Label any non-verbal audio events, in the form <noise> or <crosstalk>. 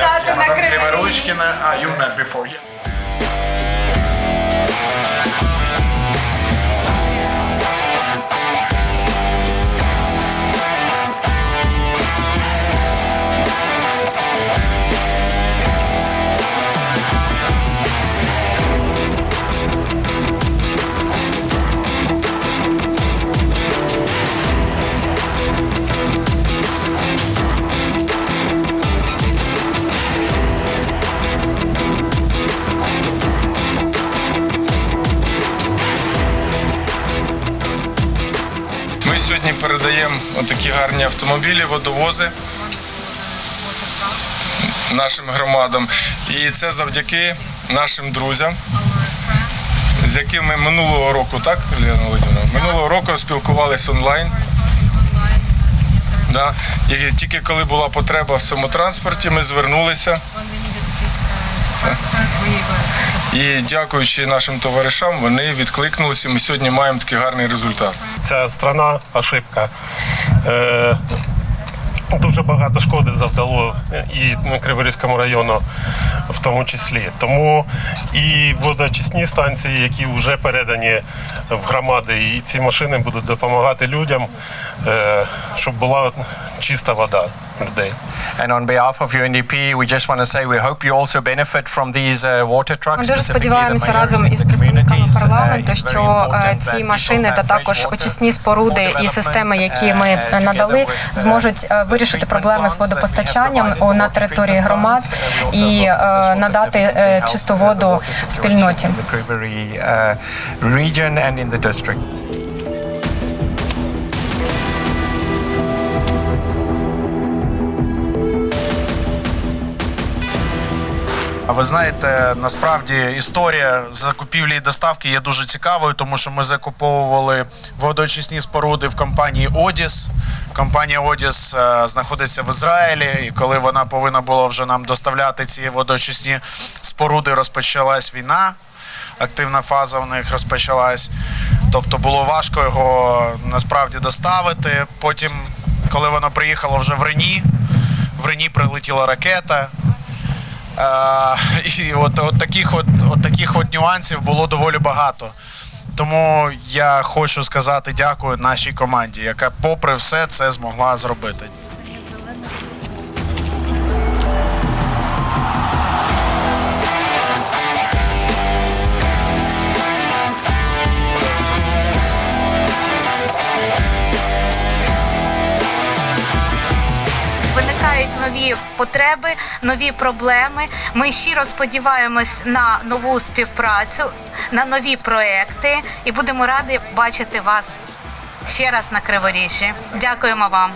Юна Криворучкина, а Юна before. Сьогодні передаємо такі гарні автомобілі, водовози нашим громадам. І це завдяки нашим друзям, з якими минулого року, так, Лена Володимирівна? Минулого року спілкувалися онлайн. Да. І тільки коли була потреба в цьому транспорті, ми звернулися. І дякуючи нашим товаришам, вони відкликнулися. Ми сьогодні маємо такий гарний результат. Ця страна ошибка. Е, дуже багато шкоди завдало і Криворізькому району в тому числі. Тому і водочисні станції, які вже передані в громади, і ці машини будуть допомагати людям, е, щоб була чиста вода людей. And on behalf of UNDP, we just want to say we hope you also benefit from these uh, water trucks. Ми дуже сподіваємося разом із представниками. Uh, парламенту, що е, ці машини та також очисні споруди і системи, які uh, ми надали, uh, зможуть е, вирішити проблеми з водопостачанням на території громад. Uh, і е, надати е, чисту воду спільноті. uh, region and in the district. Ви знаєте, насправді історія закупівлі і доставки є дуже цікавою, тому що ми закуповували водоочисні споруди в компанії Одіс. Компанія Одіс е, знаходиться в Ізраїлі, і коли вона повинна була вже нам доставляти ці водоочисні споруди, розпочалась війна. Активна фаза в них розпочалась. Тобто було важко його насправді доставити. Потім, коли воно приїхало вже в Рені, в Рені прилетіла ракета. Е, <laughs> і от, от, таких от, от таких от нюансів було доволі багато. Тому я хочу сказати дякую нашій команді, яка, попри все, це змогла зробити. Нові потреби, нові проблеми. Ми щиро сподіваємось на нову співпрацю, на нові проекти і будемо раді бачити вас ще раз на Криворіжжі. Дякуємо вам.